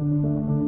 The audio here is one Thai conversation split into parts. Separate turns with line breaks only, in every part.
Thank you.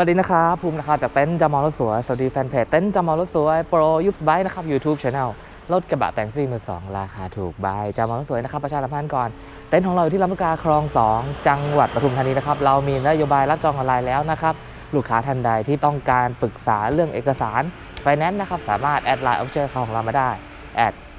สวัสดีนะครับภูมินะครับจากเต็นท์จามอรถสวย สวัสดีแฟนเพจเต็นท์จามอรถสวยโปรยูสไบนะครับ YouTube Channel รถกระบะแต่งซิ่งมือสองราคาถูกบายจามอรถสวยนะครับประชาสัมพันธ์ก่อน เต็นท์ของเราอยู่ที่ลำลูกกาคลอง 2 จังหวัดปทุมธานีนะครับเรามีนโยบายรับจองออนไลน์แล้วนะครับลูกค้าท่านใดที่ต้องการปรึกษาเรื่องเอกสารไฟแนนซ์นะครับสามารถแอดไลน์ออฟเชียลของเรามาได้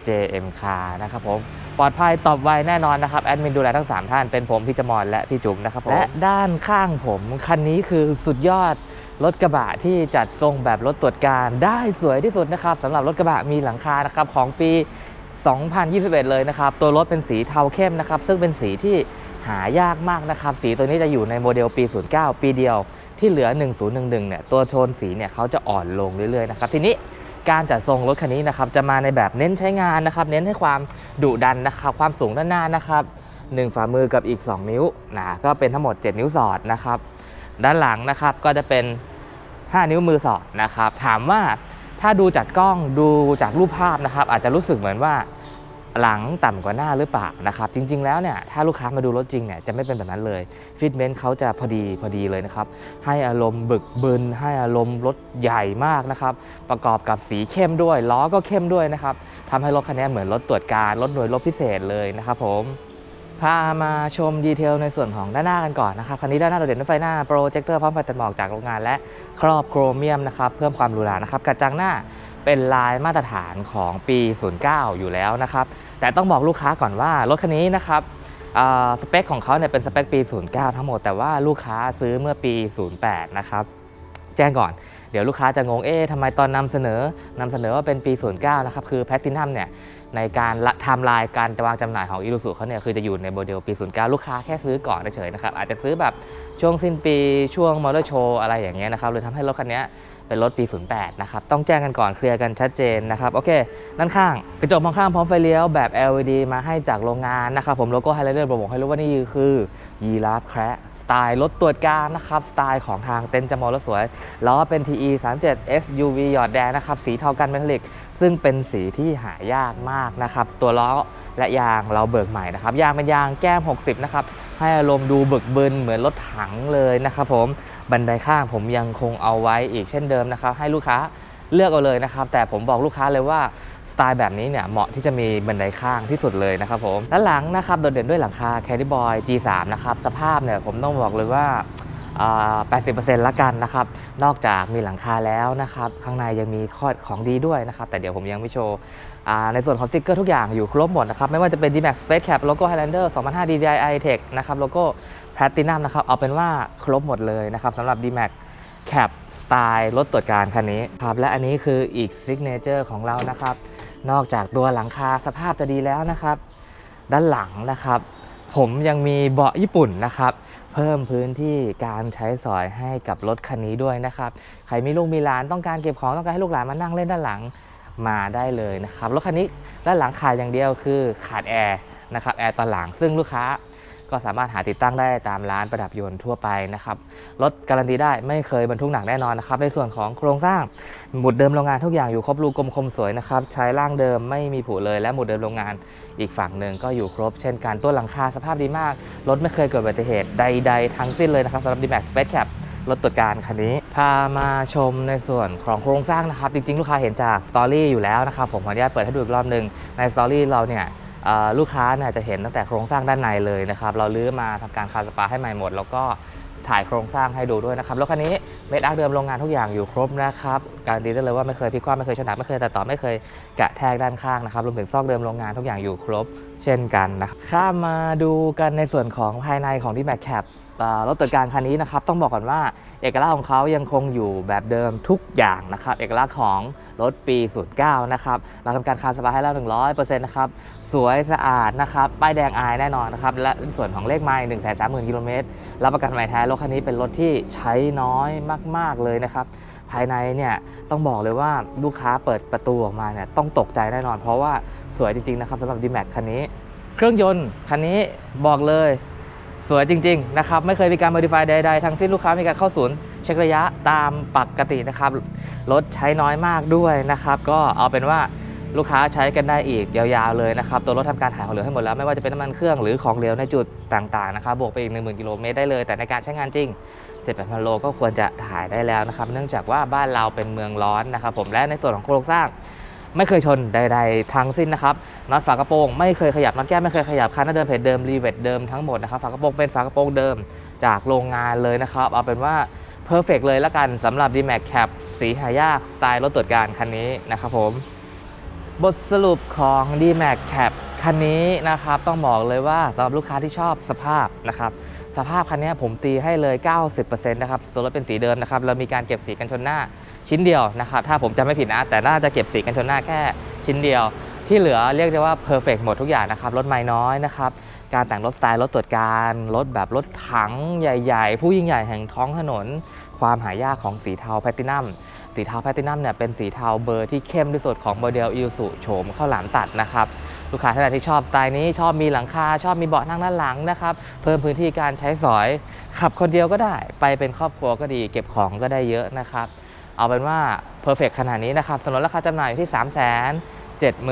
JM Car นะครับผม ปลอดภัยตอบไวแน่นอนนะครับ แอดมินดูแลทั้ง 3 ท่าน เป็นผมพี่จมอนและพี่จุ๋มนะครับผมและด้านข้างผมคันนี้คือสุดยอดรถกระบะที่จัดทรงแบบรถตรวจการได้สวยที่สุดนะครับสำหรับรถกระบะมีหลังคานะครับของปี 2021 เลยนะครับ ตัวรถเป็นสีเทาเข้มนะครับ ซึ่งเป็นสีที่หายากมากนะครับ สีตัวนี้จะอยู่ในโมเดลปี 09 ปีเดียวที่เหลือ 1011 เนี่ย ตัวโทนสีเนี่ยเขาจะอ่อนลงเรื่อยๆนะครับ ทีนี้ การจัดทรงรถคันนี้นะครับจะมาในแบบเน้นใช้งานนะครับ เน้นให้ความดุดันนะครับ ความสูงด้านหน้านะครับ1ฝ่ามือกับอีก 2 นิ้วนะก็เป็นทั้งหมด 7 นิ้วสอดนะครับ ด้านหลังนะครับก็จะเป็น 5 นิ้วมือสอดนะครับ ถามว่าถ้าดูจากกล้องดูจากรูปภาพนะครับ อาจจะรู้สึกเหมือนว่า หลังต่ำกว่าหน้าหรือเปล่านะครับจริง ๆ แล้วเนี่ยถ้าลูกค้ามาดูรถจริงเนี่ยจะไม่เป็นแบบนั้นเลยฟิตเมนต์เขาจะพอดีพอดีเลยนะครับให้อารมณ์บึกบึน ให้อารมณ์รถใหญ่มากนะครับประกอบกับสีเข้มด้วยล้อก็เข้มด้วยนะครับทำให้รถคันนี้เหมือนรถตรวจการรถหน่วยรบพิเศษเลยนะครับผมพามาชมดีเทลในส่วนของด้านหน้ากันก่อนนะครับคันนี้ด้านหน้าโดดเด่นด้วยไฟหน้าโปรเจคเตอร์พร้อมไฟตัดหมอกจากโรงงานและครอบโครเมียมนะครับเพิ่มความหรูหรานะครับกระจังหน้า เป็นลายมาตรฐานของปี 09 อยู่แล้วนะครับ แต่ต้องบอกลูกค้าก่อนว่ารถคันนี้นะครับสเปคของเขาเนี่ยเป็นสเปคปี 09 ทั้งหมด แต่ว่าลูกค้าซื้อเมื่อปี 08 นะครับ แจ้งก่อน เดี๋ยวลูกค้าจะงง เอ๊ะทำไมตอนนำเสนอนำเสนอว่าเป็นปี 09 นะครับ คือแพ t ตินัมเนี่ยในการทม์ไลน์การวางจำหน่ายของอี u ู u เขาเนี่ยคือจะอยู่ในโมเดลปี 09 ลูกค้าแค่ซื้อก่อนเฉยๆนะครับ อาจจะซื้อแบบช่วงสิ้นปีช่วงมอเตอร์โชว์อะไรอย่างเงี้ยนะครับเลยทำให้รถคันเนี้ย เป็นรถปี 08 นะครับ ต้องแจ้งกันก่อนเคลียร์กันชัดเจนนะครับ โอเค ด้านข้าง กระจกมองข้างพร้อมไฟเลี้ยวแบบ LED มาให้จากโรงงานนะครับ ผมโลโก้ไฮไลท์เดอร์บอกให้รู้ว่านี่คือยีราฟแคระสไตล์รถตรวจการนะครับ สไตล์ของทางเต็นจมอรถสวยล้อเป็น TE 37 SUV หยอดแดงนะครับ สีเทากันเมทัลลิก ซึ่งเป็นสีที่หายากมากนะครับ ตัวล้อและยางเราเบิกใหม่นะครับ ยางเป็นยางแก้ม 60 นะครับ ให้อารมณ์ดูบึกบึนเหมือนรถถังเลยนะครับผม บันไดข้างผมยังคงเอาไว้อีกเช่นเดิมนะครับ ให้ลูกค้าเลือกเอาเลยนะครับ แต่ผมบอกลูกค้าเลยว่าสไตล์แบบนี้เนี่ยเหมาะที่จะมีบันไดข้างที่สุดเลยนะครับผมด้านหลังนะครับโดดเด่นด้วยหลังคา Caddy Boy G3 นะครับสภาพเนี่ยผมต้องบอกเลยว่าอ่า 80%ละกันนะครับ นอกจากมีหลังคาแล้วนะครับ ข้างในยังมีข้อของดีด้วยนะครับ แต่เดี๋ยวผมยังไม่โชว์ในส่วนของสติกเกอร์ทุกอย่างอยู่ครบหมดนะครับ ไม่ว่าจะเป็น D-Max Space Cap โลโก้ Highlander 2005 DJI Tech นะครับ โลโก้ Platinum นะครับ เอาเป็นว่าครบหมดเลยนะครับสำหรับ D-Max Cap สไตล์รถตรวจการคันนี้ครับ และอันนี้คืออีกซิกเนเจอร์ของเรานะครับ นอกจากตัวหลังคาสภาพจะดีแล้วนะครับ ด้านหลังนะครับ ผมยังมีเบาะญี่ปุ่นนะครับ เพิ่มพื้นที่การใช้สอยให้กับรถคันนี้ด้วยนะครับ ใครมีลูกมีหลานต้องการเก็บของต้องการให้ลูกหลานมานั่งเล่นด้านหลังมาได้เลยนะครับ รถคันนี้ด้านหลังขาดอย่างเดียวคือขาดแอร์นะครับแอร์ตอนหลังซึ่งลูกค้า ก็สามารถหาติดตั้งได้ตามร้านประดับยนต์ทั่วไปนะครับรถการันตีได้ไม่เคยบรรทุกหนักแน่นอนนะครับในส่วนของโครงสร้างหมุดเดิมโรงงานทุกอย่างอยู่ครบรูกลมคมสวยนะครับใช้ร่างเดิมไม่มีผุเลยและหมุดเดิมโรงงานอีกฝั่งหนึ่งก็อยู่ครบ เช่นกันตัวหลังคาสภาพดีมากรถไม่เคยเกิดอุบัติเหตุใด ๆ ทั้งสิ้นเลยนะครับสำหรับ D-Max Space Cap รถตรวจการคันนี้ พามาชมในส่วนของโครงสร้างนะครับ จริงๆ ลูกค้าเห็นจากสตอรี่อยู่แล้วนะครับ ผมขออนุญาตเปิดให้ดูอีกรอบหนึ่งในสตอรี่เราเนี่ย ลูกค้าเนี่ยจะเห็นตั้งแต่โครงสร้างด้านในเลยนะครับ เราลื้อมาทำการคาสปาให้ใหม่หมด แล้วก็ถ่ายโครงสร้างให้ดูด้วยนะครับรถคันนี้เมดอาร์เดิมโรงงานทุกอย่างอยู่ครบนะครับการนตีได้เลยว่าไม่เคยพลิกคว่ำไม่เคยชนหนักไม่เคยแต่ต่อไม่เคยกะแทกด้านข้างนะครับรวมถึงซอกเดิมโรงงานทุกอย่างอยู่ครบ เช่นกันนะครับข้ามาดูกันในส่วนของภายในของ d m a x Cap อ่า รถตรวจการคันนี้นะครับต้องบอกก่อนว่าเอกลักษณ์ของเขายังคงอยู่แบบเดิมทุกอย่างนะครับเอกลักษณ์ของรถปี 09 นะครับเราทำการคาสปาให้แล้ว 100%นะครับสวยสะอาดนะครับป้ายแดงอายแน่นอนนะครับและส่วนของเลขไมล์1 3 0 0 0 0กิโลเมตรรับประกันใหม่แท้รถคันนี้เป็นรถที่ใช้น้อยมาก ๆเลยนะครับภายในเนี่ยต้องบอกเลยว่าลูกค้าเปิดประตูออกมาเนี่ยต้องตกใจแน่นอน เพราะว่าสวยจริงๆนะครับสำหรับ D-Max คันนี้ เครื่องยนต์คันนี้บอกเลย สวยจริงๆนะครับไม่เคยมีการ modify ใดๆทั้งสิ้นลูกค้ามีการเข้าศูนย์เช็คระยะตามปกตินะครับรถใช้น้อยมากด้วยนะครับ ก็เอาเป็นว่าลูกค้าใช้กันได้อีกยาวๆเลยนะครับตัวรถทำการถ่ายของเหลวให้หมดแล้วไม่ว่าจะเป็นน้ำมันเครื่องหรือของเหลวในจุดต่างๆนะครับบวกไปอีก 10,000 กิโลเมตรได้เลย แต่ในการใช้งานจริง7 8 0 0โลก็ควรจะถ่ายได้แล้วนะครับเนื่องจากว่าบ้านเราเป็นเมืองร้อนนะครับผมและในส่วนของโครงสร้าง ไม่เคยชนใด ๆ ทั้งสิ้นนะครับน็อตฝากระโปรงไม่เคยขยับน็อตแก้ไม่เคยขยับคันหน้าเดิมเพจเดิมรีเวทเดิมทั้งหมดนะครับฝากระโปรงเป็นฝากระโปรงเดิมจากโรงงานเลยนะครับ เอาเป็นว่าเพอร์เฟกเลยละกันสำหรับ D-Max Cap สีหายากสไตล์รถตรวจการคันนี้นะครับผม บทสรุปของ D-Max Cap คันนี้นะครับต้องบอกเลยว่าสำหรับลูกค้าที่ชอบสภาพนะครับ สภาพคันนี้ผมตีให้เลย 90%นะครับส่วนรถเป็นสีเดิมนะครับเรามีการเก็บสีกันชนหน้าชิ้นเดียวนะครับถ้าผมจำไม่ผิดนะ แต่น่าจะเก็บสีกันชนหน้าแค่ชิ้นเดียว ที่เหลือเรียกได้ว่าเพอร์เฟกหมดทุกอย่างนะครับรถไม่น้อยนะครับการแต่งรถสไตล์รถตรวจการรถแบบรถถังใหญ่ ๆ ผู้ยิ่งใหญ่แห่งท้องถนน ความหายากของสีเทาแพตินัมสีเทาแพตินัมเนี่ยเป็นสีเทาเบอร์ที่เข้มที่สุดของโมเดลอิ u สุโฉมข้าวหลามตัดนะครับ ลูกค้าท่านใดที่ชอบสไตล์นี้ชอบมีหลังคาชอบมีเบาะนั่งด้านหลังนะครับ เพิ่มพื้นที่การใช้สอย ขับคนเดียวก็ได้ ไปเป็นครอบครัวก็ดี เก็บของก็ได้เยอะนะครับ เอาเป็นว่าเพอร์เฟกขนาดนี้นะครับสนนราคาจำหน่ายอยู่ที่ 3 7 9 0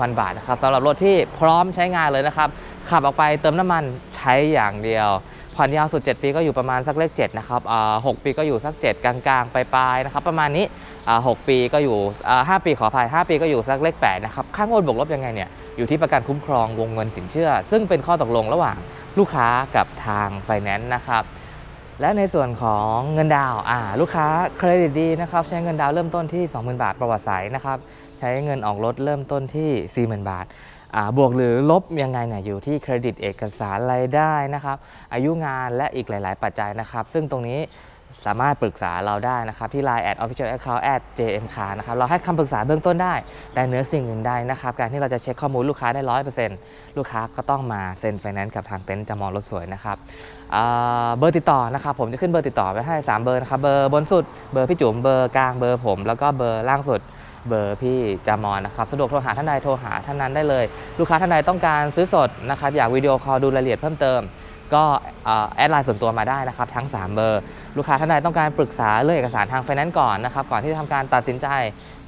0 0 บาทนะครับสำหรับรถที่พร้อมใช้งานเลยนะครับ ขับออกไปเติมน้ำมันใช้อย่างเดียว ผ่อนยาวสุด 7 ปีก็อยู่ประมาณสักเลข7นะครับอ่า6ปีก็อยู่สัก 7 กลางๆ ปลายๆนะครับประมาณนี้อ่า6ปีก็อยู่อ่า5ปีขออภัย5ปีก็อยู่สักเลข8นะครับค่างวดบวกลบยังไงเนี่ยอยู่ที่ประกันคุ้มครองวงเงินสินเชื่อ ซึ่งเป็นข้อตกลงระหว่างลูกค้ากับทางไฟแนนซ์นะครับและในส่วนของเงินดาวอ่าลูกค้าเครดิตดีนะครับใช้เงินดาวเริ่มต้นที่ 20,000 บาทประวัติสายนะครับใช้เงินออกรถเริ่มต้นที่ 40,000 บาท บวกหรือลบยังไงเนี่ยอยู่ที่เครดิตเอกสารรายได้นะครับ อายุงานและอีกหลาย ๆ ปัจจัยนะครับ ซึ่งตรงนี้สามารถปรึกษาเราได้นะครับ ที่ Line at official account at jm car นะครับ เราให้คำปรึกษาเบื้องต้นได้ แต่เนื้อสิ่งอื่นใดนะครับ การที่เราจะเช็คข้อมูลลูกค้าได้ร้อยเปอร์เซ็นต์ลูกค้าก็ต้องมาเซ็นไฟแนนซ์กับทางเต็นท์จำมองรถสวยนะครับเบอร์ติดต่อนะครับ ผมจะขึ้นเบอร์ติดต่อไว้ให้ 3 เบอร์นะครับ เบอร์บนสุด เบอร์พี่จุ๋ม เบอร์กลาง เบอร์ผม แล้วก็เบอร์ล่างสุด เบอร์พี่จามอนนะครับสะดวกโทรหาท่านใดโทรหาท่านนั้นได้เลย ลูกค้าท่านใดต้องการซื้อสดนะครับอยากวิดีโอคอลดูรายละเอียดเพิ่มเติม ก็แอดไลน์ส่วนตัวมาได้นะครับทั้ง 3 เบอร์ ลูกค้าท่านใดต้องการปรึกษาเรื่องเอกสารทางไฟแนนซ์ก่อนนะครับก่อนที่จะทำการตัดสินใจ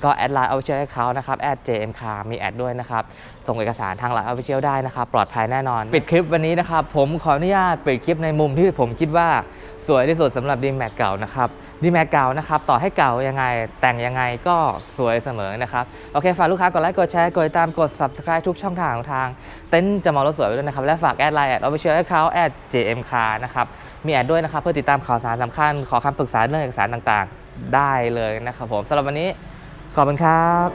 ก็แอดไลน์ Official Account นะครับแอด JMK มีแอดด้วยนะครับ ส่งเอกสารทางไลน์ Official ได้นะครับ ปลอดภัยแน่นอน ปิดคลิปวันนี้นะครับ ผมขออนุญาตปิดคลิปในมุมที่ผมคิดว่าสวยที่สุดสำหรับ d m a x เก่านะครับ d m a x เก่านะครับ ต่อให้เก่ายังไงแต่งยังไงก็สวยเสมอนะครับ โอเคฝากลูกค้ากดไลค์กดแชร์กดติดตามกด subscribe ทุกช่องทางของทาง เต็นจะมองรถสวยไว้ด้วยนะครับ และฝากแอดไลน์แอด official account แอด jmk นะครับมีแอดด้วยนะครับ เพื่อติดตามข่าวสารสำคัญขอคำปรึกษาเรื่องเอกสารต่างๆ ได้เลยนะครับผมสำหรับวันนี้ ขอบคุณครับ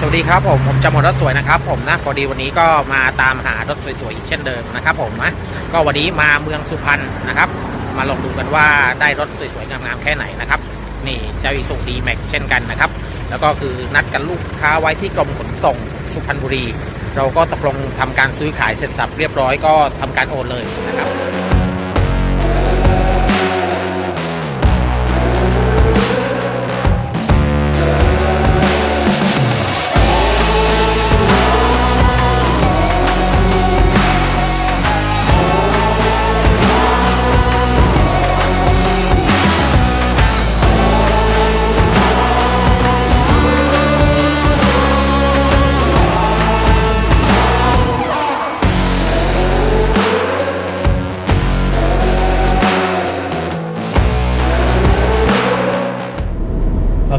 สวัสดีครับผมผมจำหมดรถสวยนะครับผมนะพอดีวันนี้ก็มาตามหารถสวยๆอีกเช่นเดิมนะครับผมนะก็วันนี้มาเมืองสุพรรณนะครับ มาลองดูกันว่าได้รถสวยๆงามๆแค่ไหนนะครับนี่เจ้าอีสุดีแม็กเช่นกันนะครับ แล้วก็คือนัดกันลูกค้าไว้ที่กรมขนส่งสุพรรณบุรี เราก็ตกลงทำการซื้อขายเสร็จสับเรียบร้อยก็ทำการโอนเลยนะครับ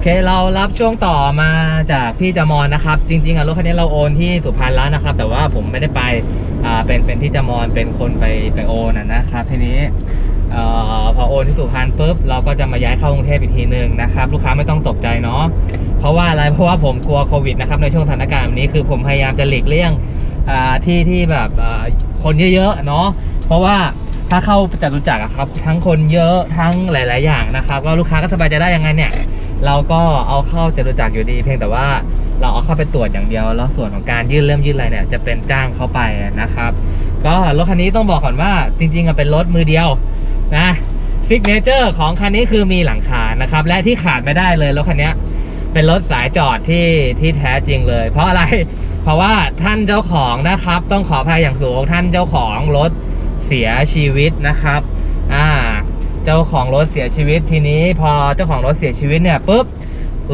เคเรารับช่วงต่อมาจากพี่จมอนนะครับ จริงๆอะรถคันนี้เราโอนที่สุพรรณแล้วนะครับ แต่ว่าผมไม่ได้ไปอ่าเป็นเป็นพี่จมอนเป็นคนไปไปโอนนะครับทีนี้เอ่อพอโอนที่สุพรรณปุ๊บเราก็จะมาย้ายเข้ากรุงเทพอีกทีหนึ่งนะครับ ลูกค้าไม่ต้องตกใจเนาะเพราะว่าอะไรเพราะว่าผมกลัวโควิดนะครับในช่วงสถานการณ์แบบนี้คือผมพยายามจะหลีกเลี่ยงอ่าที่ที่แบบคนเยอะๆเนาะเพราะว่าถ้าเข้าจตุจักรครับทั้งคนเยอะทั้งหลาย ๆ อย่างนะครับก็ลูกค้าก็สบายใจได้ยังไงเนี่ย เราก็เอาเข้าจตุจักรอยู่ดี เพียงแต่ว่าเราเอาเข้าไปตรวจอย่างเดียว แล้วส่วนของการยื่นเริ่มยื่นอะไรเนี่ย จะเป็นจ้างเข้าไปนะครับ ก็รถคันนี้ต้องบอกก่อนว่าจริงๆเป็นรถมือเดียวนะซิกเนเจอร์ของคันนี้คือมีหลังคานะครับ และที่ขาดไม่ได้เลยรถคันนี้เป็นรถสายจอดที่ที่แท้จริงเลย เพราะอะไร เพราะว่าท่านเจ้าของนะครับ ต้องขออภัยอย่างสูงท่านเจ้าของรถเสียชีวิตนะครับ อ่า จ้าของรถเสียชีวิตทีนี้พอเจ้าของรถเสียชีวิตเนี่ยปุ๊บ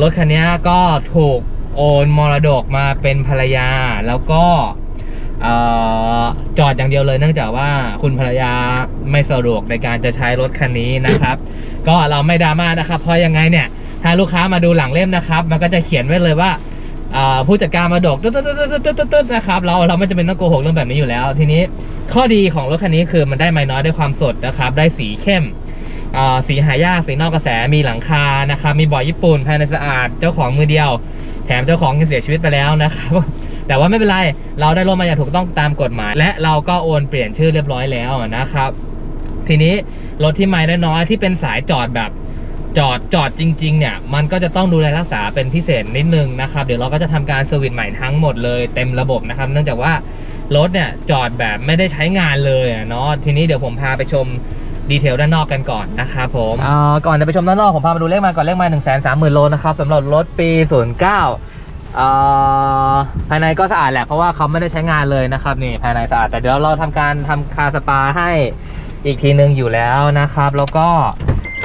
รถคันนี้ก็ถูกโอนมรดกมาเป็นภรรยา แล้วก็อจอดอย่างเดียวเลยเนื่องจากว่าคุณภรรยาไม่สะดวกในการจะใช้รถคันนี้นะครับ ก็เราไม่ดราม่านะครับ เพราะยังไงเนี่ยถ้าลูกค้ามาดูหลังเล่มนะครับ มันก็จะเขียนไว้เลยว่าผู้จัดการมรดกตึ๊ดตึ๊ดตึ๊ดตึ๊ดตึ๊ดตึ๊ดนะครับเราเราไม่จำเป็นต้องโกหกเรื่องแบบนี้อยู่แล้ว ทีนี้ข้อดีของรถคันนี้คือมันได้ไม้น้อยได้ความสดนะครับ ได้สีเข้ม สีหายากสีนอกกระแสมีหลังคานะครับมีบ่อญี่ปุ่นภายในสะอาดเจ้าของมือเดียว แถมเจ้าของยังเสียชีวิตไปแล้วนะครับแต่ว่าไม่เป็นไร เราได้รถมาอย่างถูกต้องตามกฎหมาย และเราก็โอนเปลี่ยนชื่อเรียบร้อยแล้วนะครับ ทีนี้รถที่ไม่ได้น้อยที่เป็นสายจอดแบบจอดจอดจริง ๆ เนี่ย มันก็จะต้องดูแลรักษาเป็นพิเศษนิดนึงนะครับ เดี๋ยวเราก็จะทำการเซอร์วิสใหม่ทั้งหมดเลยเต็มระบบนะครับ เนื่องจากว่ารถเนี่ยจอดแบบไม่ได้ใช้งานเลยเนาะทีนี้เดี๋ยวผมพาไปชม ดีเทลด้านนอกกันก่อนนะครับผมอ่าก่อนจะไปชมด้านนอกผมพามาดูเลขมาก่อนเลขมา1 3 0 0 0 0โลนะครับสำหรับรถปี 09อ่าภายในก็สะอาดแหละเพราะว่าเขาไม่ได้ใช้งานเลยนะครับนี่ภายในสะอาดแต่เดี๋ยวเราทำการทำคาสปาให้อีกทีนึงอยู่แล้วนะครับ แล้วก็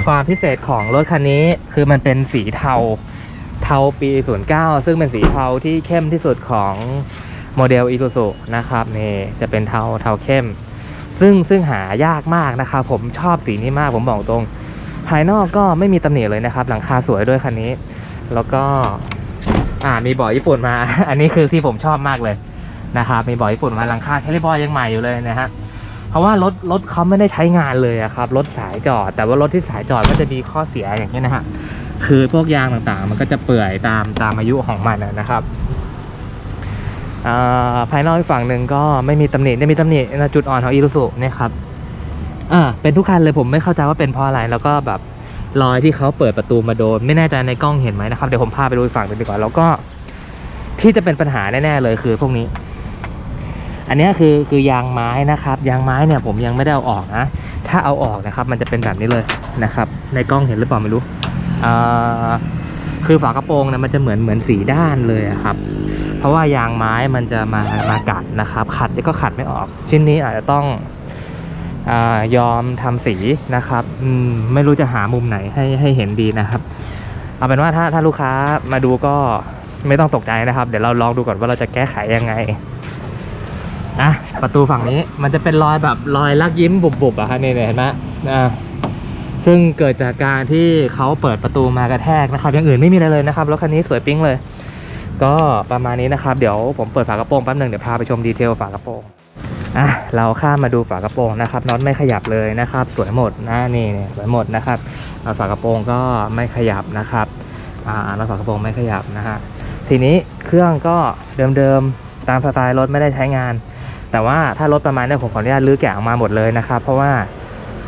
ความพิเศษของรถคันนี้คือมันเป็นสีเทาเทาปี 09 ซึ่งเป็นสีเทาที่เข้มที่สุดของโมเดล Isuzu นะครับนี่จะเป็นเทาเทาเข้ม ซึ่งซึ่งหายากมากนะครับผมชอบสีนี้มากผมบอกตรง ภายนอกก็ไม่มีตำหนิเลยนะครับ หลังคาสวยด้วยคันนี้ แล้วก็อ่ามีบาะญี่ปุ่นมา อันนี้คือที่ผมชอบมากเลยนะครับมีบาะญี่ปุ่นมาหลังคาแคลิบอยยังใหม่อยู่เลยนะฮะเพราะว่ารถรถเขาไม่ได้ใช้งานเลยอะครับรถสายจอด แต่ว่ารถที่สายจอดก็จะมีข้อเสียอย่างนี้นะฮะคือพวกยางต่างๆ มันก็จะเปื่อยตามตามอายุของมันนะครับ ภายนอกอีกฝั่งหนึ่งก็ไม่มีตำหนิไม่มีตำหนินจุดอ่อนของอีรุสุเนี่ยครับอ่าเป็นทุกคันเลยผมไม่เข้าใจว่าเป็นเพราะอะไรแล้วก็แบบรอยที่เขาเปิดประตูมาโดน ไม่แน่ใจในกล้องเห็นไหมนะครับเดี๋ยวผมพาไปดูอีกฝั่งหนึ่งดีกว่าแล้วก็ที่จะเป็นปัญหาแน่ๆเลยคือพวกนี้ อันนี้คือคือยางไม้นะครับ ยางไม้เนี่ยผมยังไม่ได้เอาออกนะ ถ้าเอาออกนะครับ มันจะเป็นแบบนี้เลยนะครับ ในกล้องเห็นหรือเปล่าไม่รู้อ่า คือฝากระโปรงเนี่ยมันจะเหมือนเหมือนสีด้านเลยครับ เพราะว่ายางไม้มันจะมามากัดนะครับ ขัดก็ขัดไม่ออก ชิ้นนี้อาจจะต้องอยอมทำสีนะครับมไม่รู้จะหามุมไหนให้ให้เห็นดีนะครับ เอาเป็นว่าถ้าถ้าลูกค้ามาดูก็ไม่ต้องตกใจนะครับ เดี๋ยวเราลองดูก่อนว่าเราจะแก้ไขยังไงอะประตูฝั่งนี้มันจะเป็นรอยแบบรอยลักยิ้มบุบๆอะฮะนี่เนี่ยเห็นไหมอ่า ซึ่งเกิดจากการที่เขาเปิดประตูมากระแทกนะครับอย่างอื่นไม่มีอะไรเลยนะครับรถคันนี้สวยปิ๊งเลย ก็ประมาณนี้นะครับ เดี๋ยวผมเปิดฝากระโปรงแป๊บหนึ่งเดี๋ยวพาไปชมดีเทลฝากระโปรงอะเราข้ามมาดูฝากระโปรงนะครับน็อตไม่ขยับเลยนะครับ สวยหมดนะนี่สวยหมดนะครับฝากระโปรงก็ไม่ขยับนะครับอ่าแล้วฝากระโปรงไม่ขยับนะฮะทีนี้เครื่องก็เดิมๆตามสไตล์รถไม่ได้ใช้งาน แต่ว่าถ้ารถประมาณนี้ผมขออนุญาตลื้อแกะออกมาหมดเลยนะครับ เพราะว่า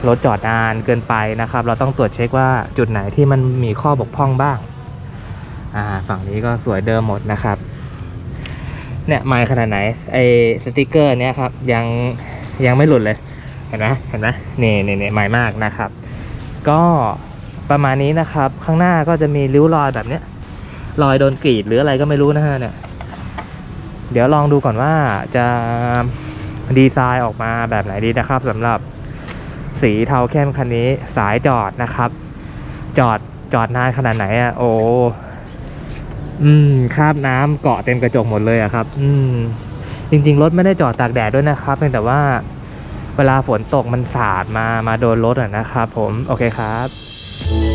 รถจอดนานเกินไปนะครับ เราต้องตรวจเช็คว่าจุดไหนที่มันมีข้อบกพร่องบ้าง อ่า ฝั่งนี้ก็สวยเดิมหมดนะครับ เนี่ยไม่ขนาดไหน ไอสติกเกอร์ เนี้ยครับ ยังยังไม่หลุดเลย เห็นไหมเห็นไหมนี่นี่นี่ใหม่มากนะครับ ก็ประมาณนี้นะครับ ข้างหน้าก็จะมีริ้วรอยแบบเนี้ย รอยโดนกรีดหรืออะไรก็ไม่รู้นะฮะเนี่ย เดี๋ยวลองดูก่อนว่าจะดีไซน์ออกมาแบบไหนดีนะครับสำหรับ สีเทาเข้มคันนี้สายจอดนะครับ จอดจอดนานขนาดไหนอะ่ะ โอ้อืมคราบน้ำเกาะเต็มกระจกหมดเลยอะครับ อืม จริง ๆ รถไม่ได้จอดตากแดดด้วยนะครับเพียงแต่ว่าเวลาฝนตกมันสาดมามาโดนรถอะนะครับ ผมโอเคครับ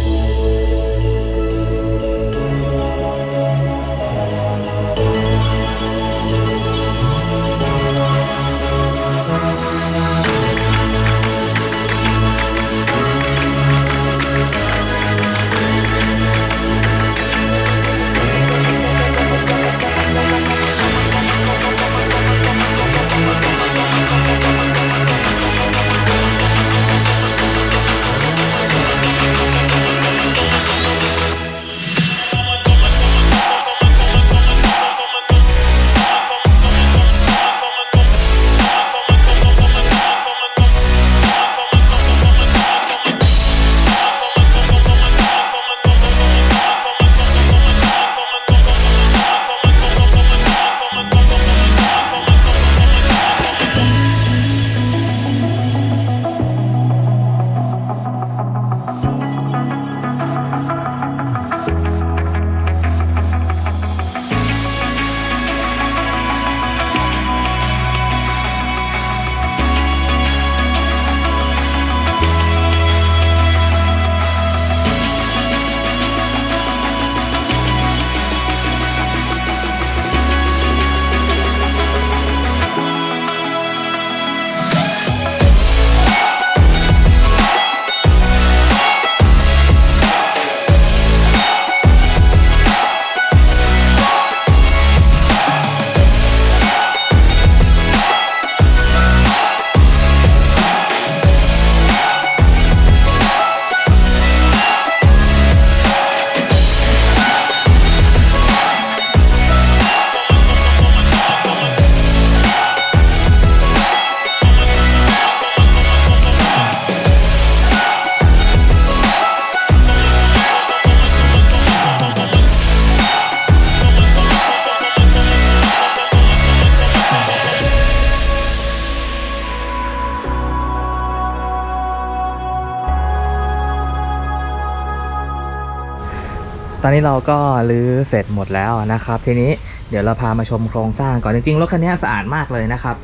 อนนี้เราก็รื้อเสร็จหมดแล้วนะครับ ทีนี้เดี๋ยวเราพามาชมโครงสร้างก่อนจริงๆรถคันนี้สะอาดมากเลยนะครับ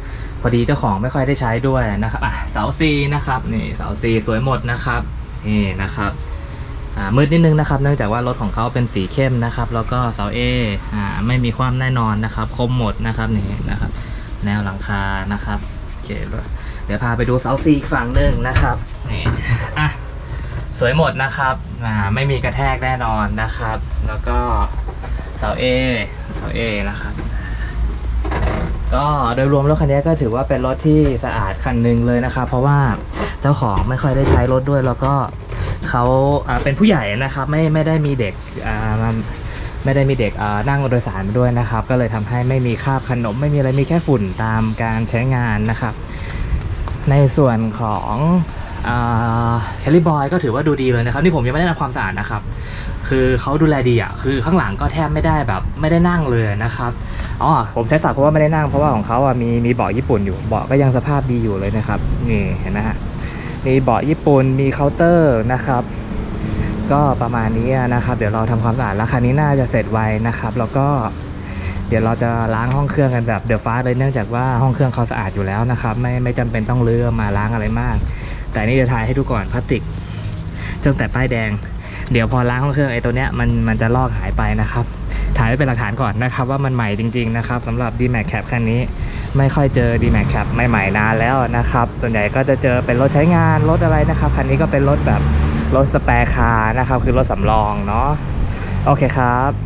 พอดีเจ้าของไม่ค่อยได้ใช้ด้วยนะครับอะเสาซีนะครับนี่เสาซีสวยหมดนะครับนี่นะครับอ่ามืดนิดนึงนะครับ เนื่องจากว่ารถของเขาเป็นสีเข้มนะครับ แล้วก็เสาเออ่าไม่มีความแน่นอนนะครับ คมหมดนะครับนี่นะครับ แนวหลังคานะครับโอเคเดี๋ยวพาไปดูเสาซีอีกฝั่งหนึ่งนะครับนี่อะ สวยหมดนะครับอ่าไม่มีกระแทกแน่นอนนะครับ แล้วก็เสาเอเสาเอนะครับ ก็โดยรวมรถคันนี้ก็ถือว่าเป็นรถที่สะอาดคันหนึ่งเลยนะครับ เพราะว่าเจ้าของไม่ค่อยได้ใช้รถด้วย แล้วก็เขาอ่าเป็นผู้ใหญ่นะครับ ไม่ไม่ได้มีเด็กอ่าไม่ได้มีเด็กอ่านั่งโดยสารมาด้วยนะครับ ก็เลยทำให้ไม่มีคราบขนม ไม่มีอะไรมีแค่ฝุ่นตามการใช้งานนะครับ ในส่วนของ แคลรี่บอยก็ถือว่าดูดีเลยนะครับนี่ผมยังไม่ได้ทำความสะอาดนะครับ คือเขาดูแลดีอะคือข้างหลังก็แทบไม่ได้แบบไม่ได้นั่งเลยนะครับอ๋อผมใช้สักเพราะว่าไม่ได้นั่งเพราะว่าของเขาอะมีมีเบาะญี่ปุ่นอยู่เบาะก็ยังสภาพดีอยู่เลยนะครับนี่เห็นไหมฮะมีเบาะญี่ปุ่นมีเคาน์เตอร์นะครับ ก็ประมาณนี้นะครับ เดี๋ยวเราทำความสะอาดแล้วคันนี้น่าจะเสร็จไวนะครับ แล้วก็เดี๋ยวเราจะล้างห้องเครื่องกันแบบเดอะฟ้าเลยเนื่องจากว่าห้องเครื่องเขาสะอาดอยู่แล้วนะครับ ไม่ไม่จำเป็นต้องเลือมาล้างอะไรมาก แต่นี่จะถ่ายให้ดูก่อนพลาสติกตั้งแต่ป้ายแดง เดี๋ยวพอล้างห้องเครื่องไอ้ตัวเนี้ยมันมันจะลอกหายไปนะครับ ถ่ายไว้เป็นหลักฐานก่อนนะครับว่ามันใหม่จริงๆนะครับสำหรับ d m a x Cap คันนี้ไม่ค่อยเจอ d m a x Cap ใหม่ๆนานแล้วนะครับ ส่วนใหญ่ก็จะเจอเป็นรถใช้งานรถอะไรนะครับคันนี้ก็เป็นรถแบบรถสแปร์คาร์นะครับคือรถสำรองเนาะโอเคครับ